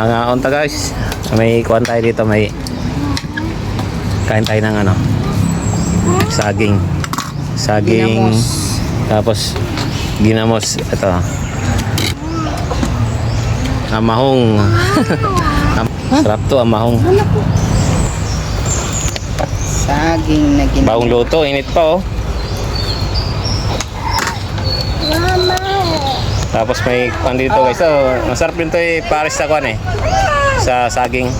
Ang unta guys, may kuhan tayo dito, may kain tayo ng ano, saging. Saging. Ginamos. Tapos, ginamos. Ito. Amahong. Am- Sarap to, amahong. Saging na ginawa. Bagong luto, init pa oh. Tapos may kuhan dito guys. Oh, masarap din to eh, pares sa kuhan eh. Sa saging.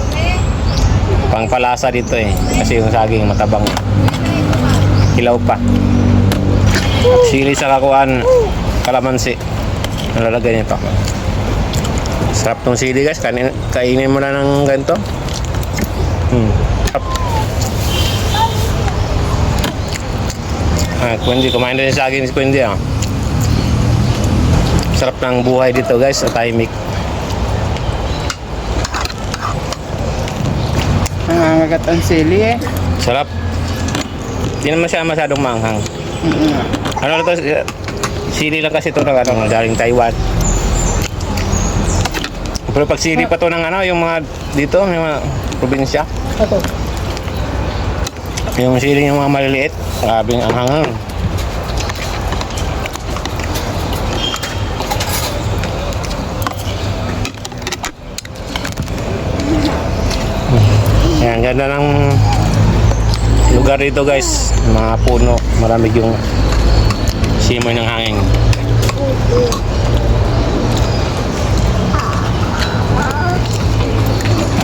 Pangpalasa dito eh. Kasi yung saging matabang. Hilaw pa. Sili sa kakuan. Kalamansi. Nalalagay nito. Sarap tong sili guys. Kainin, kainin mo na ng ganito. Hmm. Ah, Kundi, kumain din sa saging si Kundi ah. Sarap ng buhay dito guys, sa Timik. Nangangagat ang sili eh. Sarap. Hindi naman siya masyadong manghang. Mm-mm. Ano na to? Sili lang kasi ito ng ano, galing Taiwan. Pero pag sili pa to ng ano, yung mga dito, yung mga probinsya. Ito. Yung sili yung mga maliliit, grabe ang hangang. Ganda ng lugar dito guys. Mga puno, maraming yung simoy ng hangin.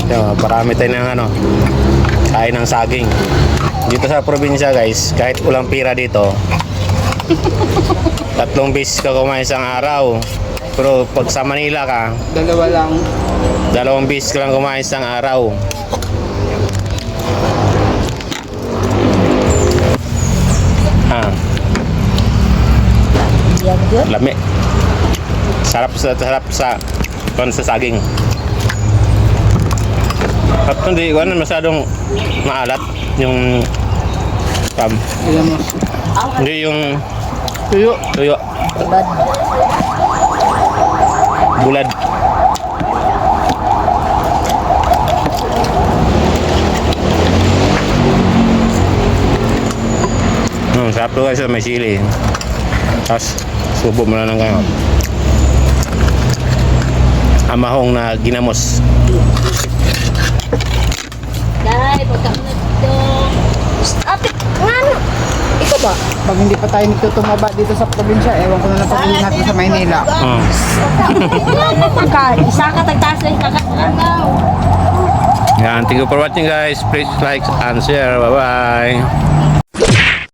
Yan, marami tayo ng ano, kain ng saging. Dito sa probinsya guys, kahit ulang pira dito, tatlong beses ka kumain isang araw. Pero pag sa Manila ka, Dalawa lang. dalawang beses ka lang kumain isang araw. Yan good. lami. Sarap sa sarap sa kon sa saging. At hindi ko masyadong maalat yung mo. hindi yung Tuyo. tuyo. Bulad. Hmm, sarap to guys, may sili. Tapos, subo mo na ng kayo. Amahong na ginamos. Dahil, pagkamunod dito. Ate, ngano? Ikaw ba? Pag hindi pa tayo nito tumaba dito sa probinsya, ewan ko na lang pag uwi natin sa Maynila. Ka, isa ka tagtaas na isa ka. Yan, thank you for watching guys. Please like and share. Bye-bye.